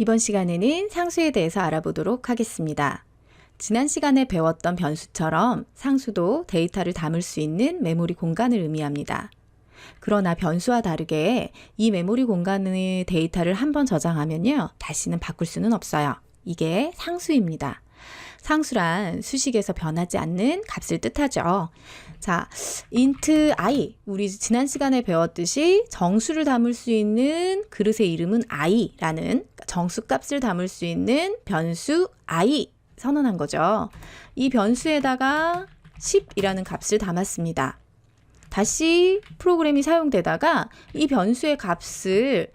이번 시간에는 상수에 대해서 알아보도록 하겠습니다. 지난 시간에 배웠던 변수처럼 상수도 데이터를 담을 수 있는 메모리 공간을 의미합니다. 그러나 변수와 다르게 이 메모리 공간의 데이터를 한번 저장하면요. 다시는 바꿀 수는 없어요. 이게 상수입니다. 상수란 수식에서 변하지 않는 값을 뜻하죠. 자, int i. 우리 지난 시간에 배웠듯이 정수를 담을 수 있는 그릇의 이름은 i라는 정수값을 담을 수 있는 변수 i 선언한 거죠. 이 변수에다가 10이라는 값을 담았습니다. 다시 프로그램이 사용되다가 이 변수의 값을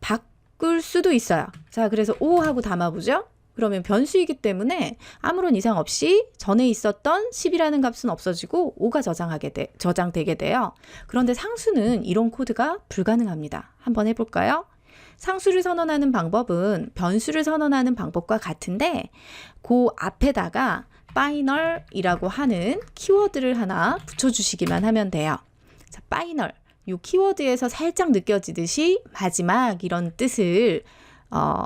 바꿀 수도 있어요. 자, 그래서 5 하고 담아보죠. 그러면 변수이기 때문에 아무런 이상 없이 전에 있었던 10이라는 값은 없어지고 5가 저장하게 돼, 저장되게 돼요. 그런데 상수는 이런 코드가 불가능합니다. 한번 해볼까요? 상수를 선언하는 방법은 변수를 선언하는 방법과 같은데 그 앞에다가 파이널이라고 하는 키워드를 하나 붙여주시기만 하면 돼요. 자, 파이널. 이 키워드에서 살짝 느껴지듯이 마지막 이런 뜻을 어,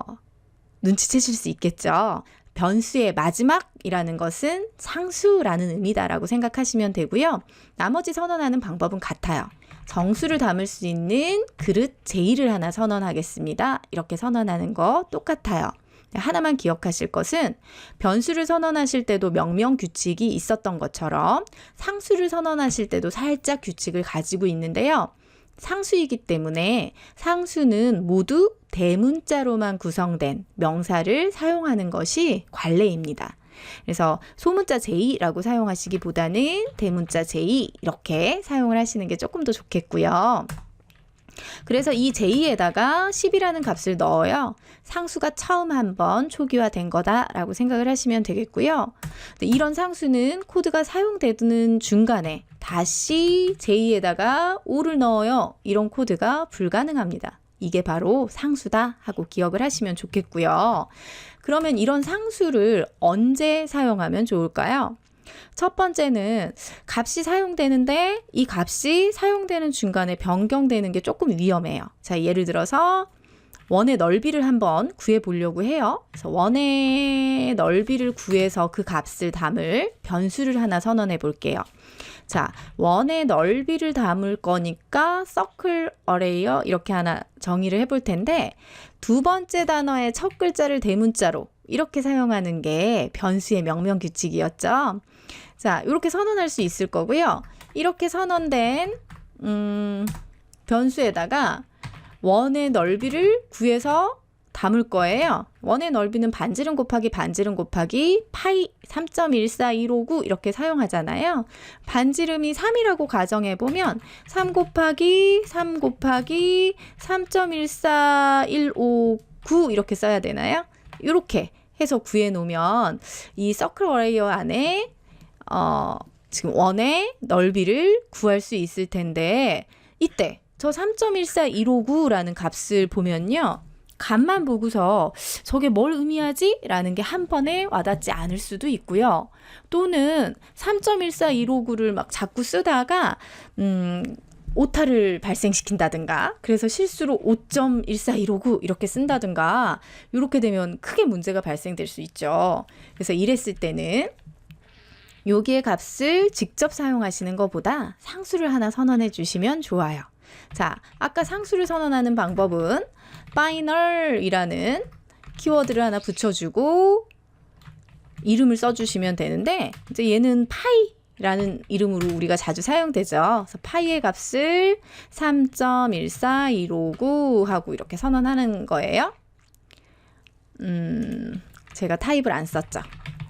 눈치채실 수 있겠죠. 변수의 마지막이라는 것은 상수라는 의미다라고 생각하시면 되고요. 나머지 선언하는 방법은 같아요. 정수를 담을 수 있는 그릇 제1을 하나 선언하겠습니다. 이렇게 선언하는 거 똑같아요. 하나만 기억하실 것은 변수를 선언하실 때도 명명 규칙이 있었던 것처럼 상수를 선언하실 때도 살짝 규칙을 가지고 있는데요. 상수이기 때문에 상수는 모두 대문자로만 구성된 명사를 사용하는 것이 관례입니다. 그래서 소문자 j 라고 사용하시기보다는 대문자 j 이렇게 사용을 하시는 게 조금 더 좋겠고요. 그래서 이 j.에다가 10이라는 값을 넣어요. 상수가 처음 한번 초기화된 거다라고 생각을 하시면 되겠고요. 이런 상수는 코드가 사용되는 중간에 다시 j.에다가 5를 넣어요. 이런 코드가 불가능합니다. 이게 바로 상수다 하고 기억을 하시면 좋겠고요. 그러면 이런 상수를 언제 사용하면 좋을까요? 첫 번째는 값이 사용되는데 이 값이 사용되는 중간에 변경되는 게 조금 위험해요. 자, 예를 들어서 원의 넓이를 한번 구해 보려고 해요. 그래서 원의 넓이를 구해서 그 값을 담을 변수를 하나 선언해 볼게요. 자, 원의 넓이를 담을 거니까 서클 어레이어 이렇게 하나 정의를 해볼 텐데 두 번째 단어의 첫 글자를 대문자로 이렇게 사용하는 게 변수의 명명 규칙이었죠. 자, 이렇게 선언할 수 있을 거고요. 이렇게 선언된 음, 변수에다가 원의 넓이를 구해서 담을 거예요. 원의 넓이는 반지름 곱하기 반지름 곱하기 파이 3.14259 이렇게 사용하잖아요. 반지름이 3이라고 가정해 보면 3 곱하기 3 곱하기 3.14159 이렇게 써야 되나요? 이렇게 해서 구해 놓으면 이 서클 어레이어 안에 어 지금 원의 넓이를 구할 수 있을 텐데 이때 저 3.14159라는 값을 보면요. 값만 보고서 저게 뭘 의미하지? 라는 게 한 번에 와닿지 않을 수도 있고요. 또는 3.14159를 막 자꾸 쓰다가, 음, 오타를 발생시킨다든가, 그래서 실수로 5.14159 이렇게 쓴다든가, 이렇게 되면 크게 문제가 발생될 수 있죠. 그래서 이랬을 때는 여기의 값을 직접 사용하시는 것보다 상수를 하나 선언해 주시면 좋아요. 자, 아까 상수를 선언하는 방법은 final이라는 키워드를 하나 붙여주고 이름을 써주시면 되는데 이제 얘는 파이라는 이름으로 우리가 자주 사용되죠. 그래서 파이의 값을 3.14259 하고 이렇게 선언하는 거예요. 음, 제가 타입을 안 썼죠.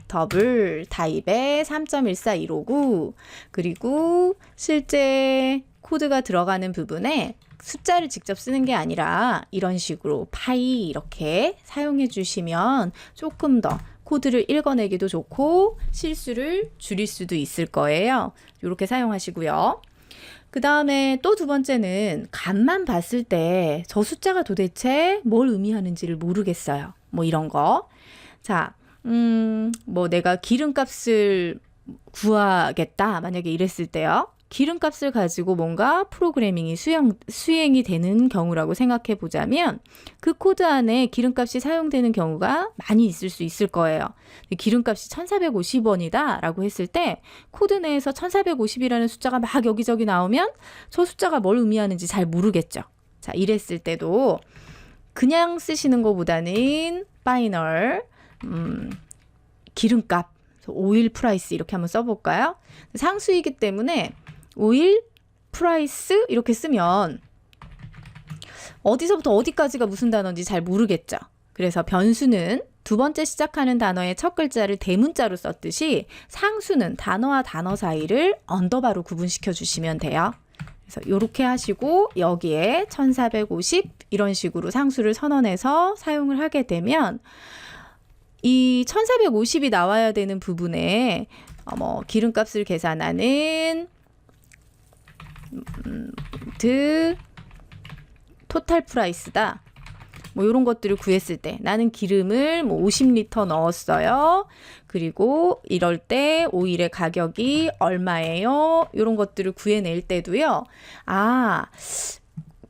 더블 타입의 3.14259 그리고 실제 코드가 들어가는 부분에 숫자를 직접 쓰는 게 아니라 이런 식으로 파이 이렇게 사용해 주시면 조금 더 코드를 읽어내기도 좋고 실수를 줄일 수도 있을 거예요. 이렇게 사용하시고요. 그 다음에 또 두 번째는 값만 봤을 때 저 숫자가 도대체 뭘 의미하는지를 모르겠어요. 뭐 이런 거. 자, 음, 뭐 내가 기름값을 구하겠다. 만약에 이랬을 때요. 기름값을 가지고 뭔가 프로그래밍이 수행, 수행이 되는 경우라고 생각해 보자면 그 코드 안에 기름값이 사용되는 경우가 많이 있을 수 있을 거예요. 기름값이 1450원이다 라고 했을 때 코드 내에서 1450이라는 숫자가 막 여기저기 나오면 저 숫자가 뭘 의미하는지 잘 모르겠죠. 자, 이랬을 때도 그냥 쓰시는 것보다는 파이널, 음, 기름값, 오일 프라이스 이렇게 한번 써볼까요? 상수이기 때문에 오일 프라이스 이렇게 쓰면 어디서부터 어디까지가 무슨 단어인지 잘 모르겠죠. 그래서 변수는 두 번째 시작하는 단어의 첫 글자를 대문자로 썼듯이 상수는 단어와 단어 사이를 언더바로 구분시켜 주시면 돼요. 그래서 이렇게 하시고 여기에 1450 이런 식으로 상수를 선언해서 사용을 하게 되면 이 1450이 나와야 되는 부분에 어, 뭐 기름값을 계산하는 음, 드 토탈 프라이스다. 뭐 이런 것들을 구했을 때 나는 기름을 뭐 50리터 넣었어요. 그리고 이럴 때 오일의 가격이 얼마예요? 이런 것들을 구해낼 때도요. 아,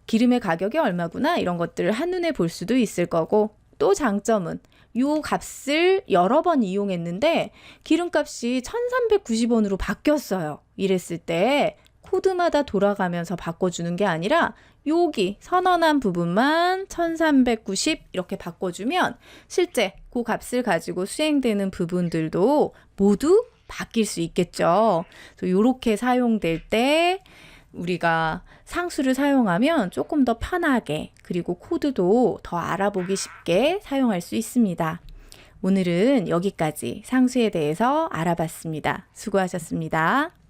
기름의 가격이 얼마구나 이런 것들을 한눈에 볼 수도 있을 거고 또 장점은 요 값을 여러 번 이용했는데 기름값이 1390원으로 바뀌었어요. 이랬을 때 코드마다 돌아가면서 바꿔주는 게 아니라 여기 선언한 부분만 1390 이렇게 바꿔주면 실제 그 값을 가지고 수행되는 부분들도 모두 바뀔 수 있겠죠. 이렇게 사용될 때 우리가 상수를 사용하면 조금 더 편하게 그리고 코드도 더 알아보기 쉽게 사용할 수 있습니다. 오늘은 여기까지 상수에 대해서 알아봤습니다. 수고하셨습니다.